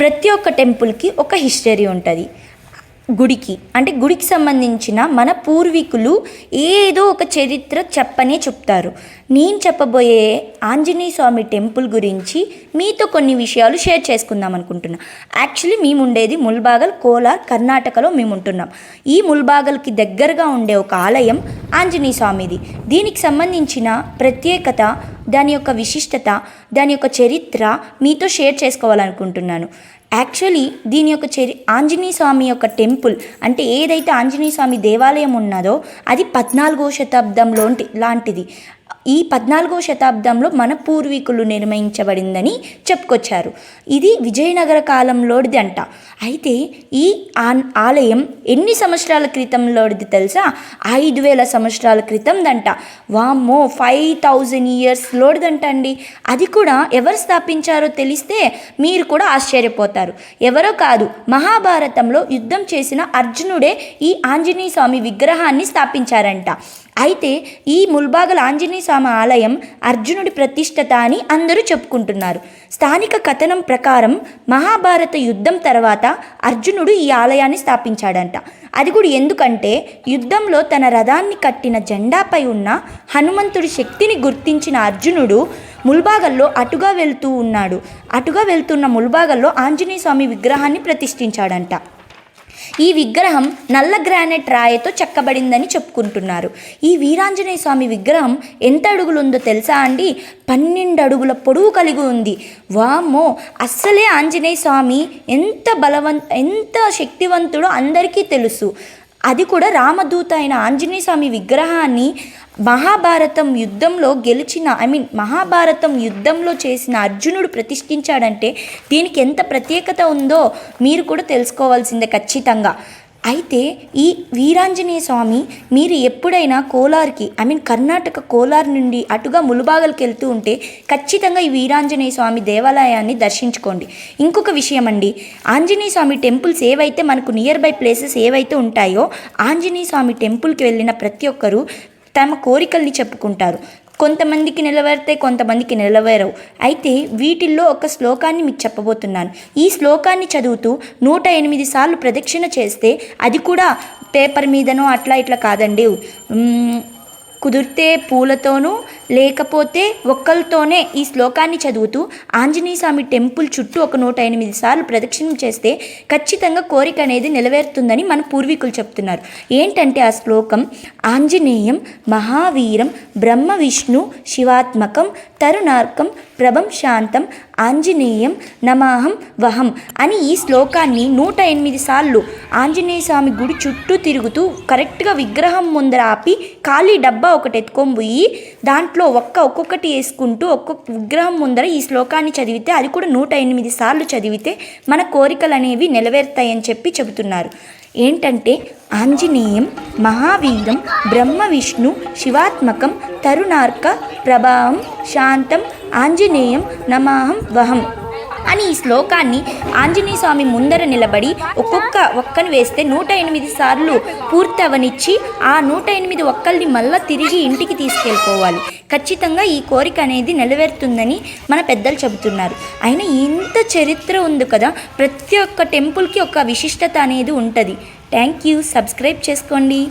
ప్రతి ఒక్క టెంపుల్కి ఒక హిస్టరీ ఉంటుంది. గుడికి అంటే గుడికి సంబంధించిన మన పూర్వీకులు ఏదో ఒక చరిత్ర చెప్పనే చెప్తారు. నేను చెప్పబోయే ఆంజనేయ స్వామి టెంపుల్ గురించి మీతో కొన్ని విషయాలు షేర్ చేసుకుందాం అనుకుంటున్నా. యాక్చువల్లీ మేము ఉండేది ముల్బాగల్ కోలార్ కర్ణాటకలో మేము ఉంటున్నాం. ఈ ముల్బాగల్కి దగ్గరగా ఉండే ఒక ఆలయం ఆంజనేయ స్వామిది. దీనికి సంబంధించిన ప్రత్యేకత దాని యొక్క విశిష్టత దాని యొక్క చరిత్ర మీతో షేర్ చేసుకోవాలనుకుంటున్నాను. యాక్చువల్లీ దీని యొక్క చరి ఆంజనేయ స్వామి యొక్క టెంపుల్ అంటే ఏదైతే ఆంజనేయ స్వామి దేవాలయం ఉన్నదో అది పద్నాలుగో శతాబ్దంలో లాంటిది. ఈ పద్నాలుగో శతాబ్దంలో మన పూర్వీకులు నిర్మించబడిందని చెప్పుకొచ్చారు. ఇది విజయనగర కాలంలోడిది అంట అయితే ఈ ఆలయం ఎన్ని సంవత్సరాల క్రితంలోడిది తెలుసా? ఐదు వేల సంవత్సరాల క్రితందంట. వామ్మో ఫైవ్ థౌజండ్ ఇయర్స్ లోడిదంట అండి అది కూడా ఎవరు స్థాపించారో తెలిస్తే మీరు కూడా ఆశ్చర్యపోతారు. ఎవరో కాదు మహాభారతంలో యుద్ధం చేసిన అర్జునుడే ఈ ఆంజనేయ స్వామి విగ్రహాన్ని స్థాపించారంట. అయితే ఈ ముల్బాగల ఆంజనేయ స్వామి ఆలయం అర్జునుడి ప్రతిష్టత అని అందరూ చెప్పుకుంటున్నారు. స్థానిక కథనం ప్రకారం మహాభారత యుద్ధం తర్వాత అర్జునుడు ఈ ఆలయాన్ని స్థాపించాడంట. అది కూడా ఎందుకంటే యుద్ధంలో తన రథాన్ని కట్టిన జెండాపై ఉన్న హనుమంతుడి శక్తిని గుర్తించిన అర్జునుడు ముల్బాగల్లో అటుగా వెళ్తూ ఉన్నాడు. అటుగా వెళ్తున్న ముల్బాగల్లో ఆంజనేయ స్వామి విగ్రహాన్ని ప్రతిష్ఠించాడంట. ఈ విగ్రహం నల్ల గ్రానైట్ రాయితో చెక్కబడిందని చెప్పుకుంటున్నారు. ఈ వీరాంజనేయ స్వామి విగ్రహం ఎంత అడుగులుందో తెలుసా అండి? పన్నెండు అడుగుల పొడవు కలిగి ఉంది. వామ్మో! అస్సలే ఆంజనేయ స్వామి ఎంత బలవంత ఎంత శక్తివంతుడో అందరికీ తెలుసు. అది కూడా రామదూత అయిన ఆంజనేయ స్వామి విగ్రహాన్ని మహాభారతం యుద్ధంలో గెలిచిన ఐ మీన్ మహాభారతం యుద్ధంలో చేసిన అర్జునుడు ప్రతిష్ఠించాడంటే దీనికి ఎంత ప్రత్యేకత ఉందో మీరు కూడా తెలుసుకోవాల్సిందే ఖచ్చితంగా. అయితే ఈ వీరాంజనేయ స్వామి మీరు ఎప్పుడైనా కోలార్కి ఐ మీన్ కర్ణాటక కోలార్ నుండి అటుగా ములుబాగల్కి వెళ్తూ ఉంటే ఖచ్చితంగా ఈ వీరాంజనేయ స్వామి దేవాలయాన్ని దర్శించుకోండి. ఇంకొక విషయం అండి ఆంజనేయ స్వామి టెంపుల్స్ ఏవైతే మనకు నియర్ బై ప్లేసెస్ ఏవైతే ఉంటాయో ఆంజనేయ స్వామి టెంపుల్కి వెళ్ళిన ప్రతి ఒక్కరూ తమ కోరికల్ని చెప్పుకుంటారు. కొంతమందికి నిలవేరితే కొంతమందికి నిలవేరవు అయితే వీటిల్లో ఒక శ్లోకాన్ని మీకు చెప్పబోతున్నాను. ఈ శ్లోకాన్ని చదువుతూ నూట ఎనిమిది సార్లు ప్రదక్షిణ చేస్తే అది కూడా పేపర్ మీదనో అట్లా ఇట్లా కాదండి. కుదిరితే పూలతోనూ లేకపోతే ఒక్కలతోనే ఈ శ్లోకాన్ని చదువుతూ ఆంజనేయ స్వామి టెంపుల్ చుట్టూ ఒక నూట ఎనిమిది సార్లు ప్రదక్షిణం చేస్తే ఖచ్చితంగా కోరిక అనేది నెరవేరుతుందని మన పూర్వీకులు చెప్తున్నారు. ఏంటంటే ఆ శ్లోకం ఆంజనేయం మహావీరం బ్రహ్మ విష్ణు శివాత్మకం తరుణార్కం ప్రభం శాంతం ఆంజనేయం నమాహం వహం అని ఈ శ్లోకాన్ని నూట ఎనిమిది సార్లు ఆంజనేయ స్వామి గుడి చుట్టూ తిరుగుతూ కరెక్ట్గా విగ్రహం ముందర ఆపి ఖాళీ డబ్బా ఒకటి ఎత్తుకొని పోయి దాంట్లో ఒక్క ఒక్కొక్కటి వేసుకుంటూ ఒక్కొక్క విగ్రహం ముందర ఈ శ్లోకాన్ని చదివితే అది కూడా నూట ఎనిమిది సార్లు చదివితే మన కోరికలు అనేవి నెరవేరుతాయని చెప్పి చెబుతున్నారు. ఏంటంటే ఆంజనేయం మహావీరం బ్రహ్మ విష్ణు శివాత్మకం తరుణార్క ప్రభావం శాంతం ఆంజనేయం నమాహం వహం. అని ఈ శ్లోకాన్ని ఆంజనేయ స్వామి ముందర నిలబడి ఒక్కొక్క ఒక్కను వేస్తే నూట ఎనిమిది సార్లు పూర్తవనిచ్చి ఆ నూట ఎనిమిది ఒక్కల్ని మళ్ళా తిరిగి ఇంటికి తీసుకెళ్ళిపోవాలి. ఖచ్చితంగా ఈ కోరిక అనేది నెలవేరుతుందని మన పెద్దలు చెబుతున్నారు. అయినా ఇంత చరిత్ర ఉంది కదా ప్రతి ఒక్క టెంపుల్కి ఒక విశిష్టత అనేది ఉంటుంది. Thank you. సబ్స్క్రైబ్ చేసుకోండి.